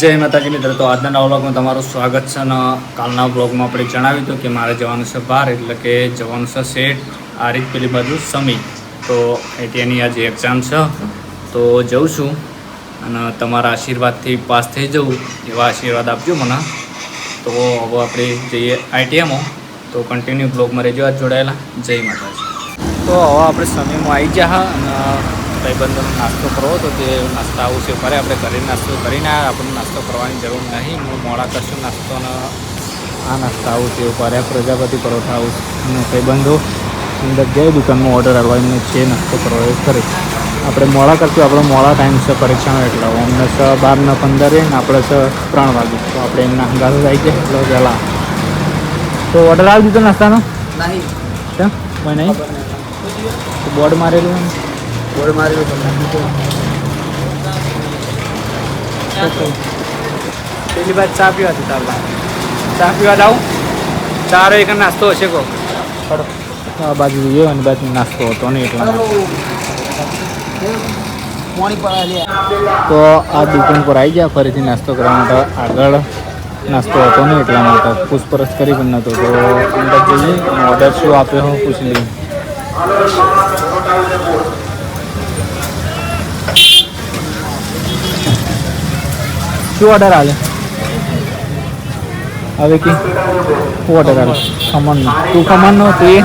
જય માતાજી મિત્ર, તો આજના નવા બ્લોગમાં તમારું સ્વાગત છે અને કાલના બ્લોગમાં આપણે જણાવ્યું હતું કે મારે જવાનું છે બહાર, એટલે કે જવાનું છે શેઠ. આ રીત પેલી બાજુ સમી. તો એટીએની આજે એક્ઝામ છે. તો જઉં છું અને તમારા આશીર્વાદથી પાસ થઈ જવું, એવા આશીર્વાદ આપજો મને. તો હવે આપણે જઈએ આઈટીએમો તો કન્ટિન્યુ બ્લોગમાં રહેજો. આજ જોડાયેલા. જય માતાજી. તો હવે આપણે સમયમાં આવી ગયા અને ભાઈબંધોનો નાસ્તો કરવો તો તે નાસ્તા આવું છે. કરે આપણે ઘરે નાસ્તો કરીને આપણને નાસ્તો કરવાની જરૂર નહીં. હું મોડા કરશું નાસ્તોનો. આ નાસ્તા આવું છે. કરે પ્રજાપતિ પરોઠા આવું છે. ભાઈબંધો અંદર જઈ દુકાનમાં ઓર્ડર આવવા એમને છે. નાસ્તો કરવો એ ખરી આપણે મોડા કરશું. આપણો મોડા ટાઈમ છે પરીક્ષાનો. એટલે અમને છ બાર ને પંદરે ને આપણે છ ત્રણ વાગે. તો આપણે એમના હંગાતો જાય છે. એટલે પહેલાં તો ઓર્ડર આવી દીધો નાસ્તાનો? નહીં. કેમ? કોઈ નહીં? તો બોર્ડ મારેલું એમ બોર્ડ તમને પેલી બાદ ચા પીવા હતી તાર ચા પીવા જાઉં? ચારો એક નાસ્તો હશે કો આ બાજુ જોઈએ અને બાજુ નાસ્તો હતો નહીં એટલા. તો આ દુકાન પર આવી ગયા ફરીથી નાસ્તો કરવા માટે. આગળ નાસ્તો હતો નહીં એટલા માટે. પૂછપરછ કરી પણ નહોતો. તો અંદર જઈએ ઓર્ડર શું આપ્યો હું પૂછી લઈએ. શું ઓર્ડર આલે હવે કે શું ઓર્ડર આવે ખમણનો તું ખમણનો તું એ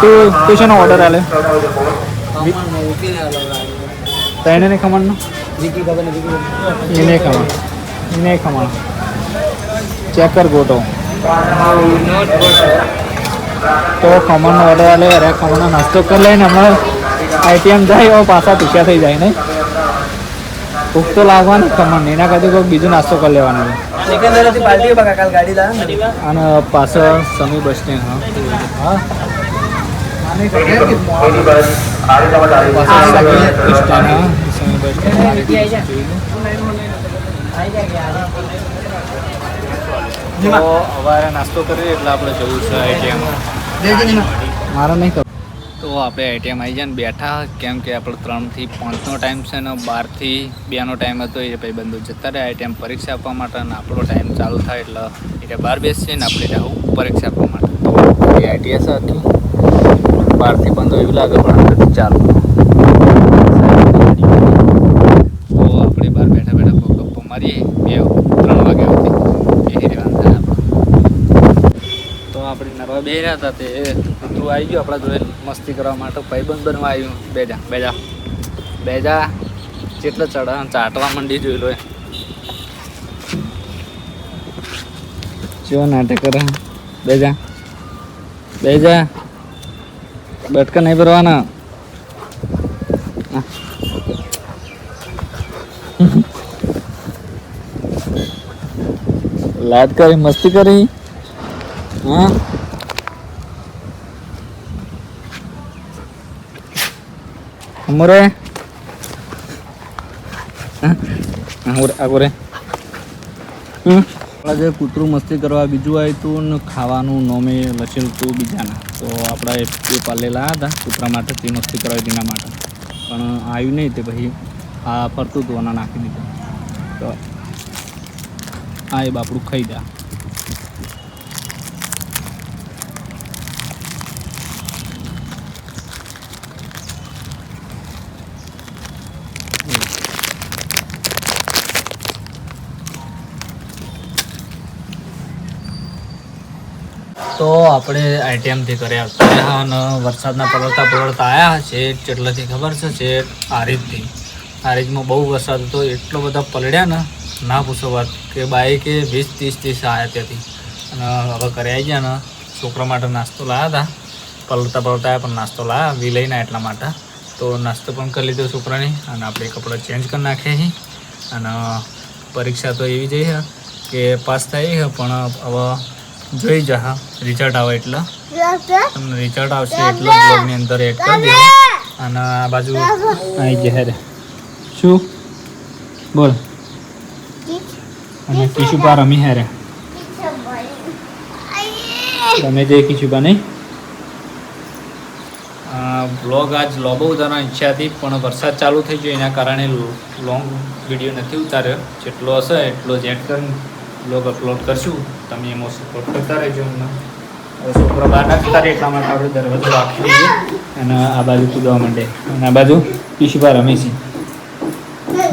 તું તું શેનો ઓર્ડર આવે તને ને ખમણનો એને ખમણ એને ખમણ ચેક કર ગોટો તો ખમણનો ઓર્ડર આવે અરે ખમણનો નાસ્તો કરી લઈને હમણાં આઈટીએમ જાય પાછા પીછા થઈ જાય ને ભૂખ તો લાગવાની તમને એના કરતાં કોઈ બીજો નાસ્તો કરી લેવાનો છે. અને પાછળ સમી બસ સ્ટેન્ડ હા. અવારે નાસ્તો કરીએ એટલે આપણે જવું છે મારે નહીં ખબર તો આપણે આઈટીએમ આવી જાય ને બેઠા કેમ કે આપણે ત્રણથી પાંચનો ટાઈમ છે ને બારથી બેનો ટાઈમ હતો એ ભાઈ બંધુ જતા રહે આઈટીએમ પરીક્ષા આપવા માટે અને આપણો ટાઈમ ચાલુ થાય એટલે એટલે બાર બેસીએ ને આપણે જાઉં પરીક્ષા આપવા માટે. એ આઈટીએસ હતી બારથી બંધ એવું લાગે પણ આપણે ચાલુ. તો આપણે બહાર બેઠા બેઠા ગપ્પો મારીએ. બે ત્રણ વાગે સુધી. બેસી રહેવાનું તો આપણે નરવા બે રહ્યા હતા તે. તું આવી ગયો આપણા જોડે. મસ્તી કરવા માટે ભાઈબંધ બનવા આવ્યું. બેજા બેજા. બેજા જેટલો ચડા ચાટવા મંડી જોઈ લો એ. ચેવો નાટક કરે. બેજા. બેજા. બટકા નહીં ભરવાના. આ. લાડ કરી, મસ્તી કરી. હા. અમરે આગોરે જે કૂતરું મસ્તી કરવા બીજું આવ્યું હતું ને ખાવાનું નોમે લચેલું હતું બીજાના. તો આપણા એ પાલેલા હતા કૂતરા માટે, તે મસ્તી કરાવી તેના માટે. પણ આવ્યું નહીં તે પછી આ ફરતું હતું, આના નાખી દીધું. તો આ એ બાપડું ખાઈ જા તો આપણે આઈટીએમથી કરી આવતા અને વરસાદના પલળતા પલળતા આવ્યા છે કેટલાથી ખબર છે છે આરીજથી આરીજમાં બહુ વરસાદ હતો, એટલો બધા પલળ્યા ને, ના પૂછો વાત, કે બાઈકે વીસ, ત્રીસ ત્રીસ આવ્યા ત્યાંથી. અને હવે ઘરે આવી ગયા ને, છોકરા માટે નાસ્તો લાવ્યા હતા. પલળતા પલળતા પણ નાસ્તો લાવ્યા વી લઈને એટલા માટે. તો નાસ્તો પણ કરી લીધો છોકરાની, અને આપણે કપડાં ચેન્જ કરી નાખ્યા છીએ અને પરીક્ષા તો એવી જઈ છે કે પાસ થઈ પણ હવે જોઈ જા રિઝલ્ટ આવે એટલે. તમને રિઝલ્ટ આવશે એટલે બ્લોગની અંદર એડ કરી દો અને આ બાજુ આવી ગયા રે શું? બોલ. અને કિશુપા રમી હે રે. તમે જે કિશુપા નહીં બ્લોગ આજ લોબો ઉતારવાની ઈચ્છા હતી પણ વરસાદ ચાલુ થઈ ગયો એના કારણે લોંગ વીડિયો નથી ઉતાર્યો. જેટલો હશે એટલો જ એડ કરીને બ્લોગ અપલોડ કરશું. તમે એમાં સપોર્ટ કરતા રહેજો અમને હવે છોકરો બહાર નાખતા રહે એટલા માટે આપણે દરવાજો રાખી દઈએ અને આ બાજુ કૂદવા માંડે. અને આ બાજુ પર રમે છે.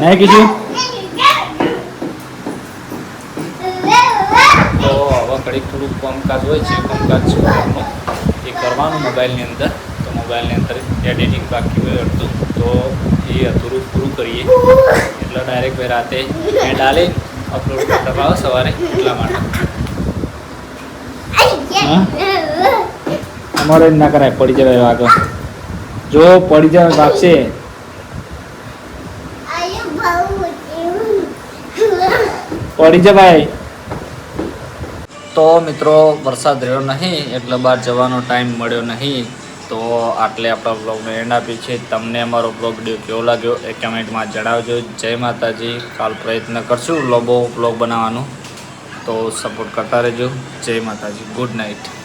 નહીં કીધું તો હવે ઘડીક થોડુંક કામકાજ હોય છે. કામકાજ છોકરાનું એ કરવાનું મોબાઈલની અંદર. તો મોબાઈલની અંદર એડિટિંગ બાકી હોય અડધું. તો એ અધૂરું પૂરું કરીએ. એટલે ડાયરેક્ટ ભાઈ રાતે એન્ડ આલે. અપલોડ કરતા ભાવ સવારે એટલા માટે. અમારે જ ના કરાય પડી જવાય આગળ. જો પડી જાય વાગશે પડી જવાય. તો મિત્રો વરસાદ રહ્યો નહીં એટલે બહાર જવાનો ટાઈમ મળ્યો નહીં. તો આટલે આપણા બ્લોગનો એન્ડ આપી છે. તમને અમારો બ્લોગ વીડિયો કેવો લાગ્યો એ કમેન્ટમાં જણાવજો. જય માતાજી. કાલ પ્રયત્ન કરશું લોબો બ્લોગ બનાવવાનો. તો સપોર્ટ કરતા રહેજો. જય માતાજી. Good night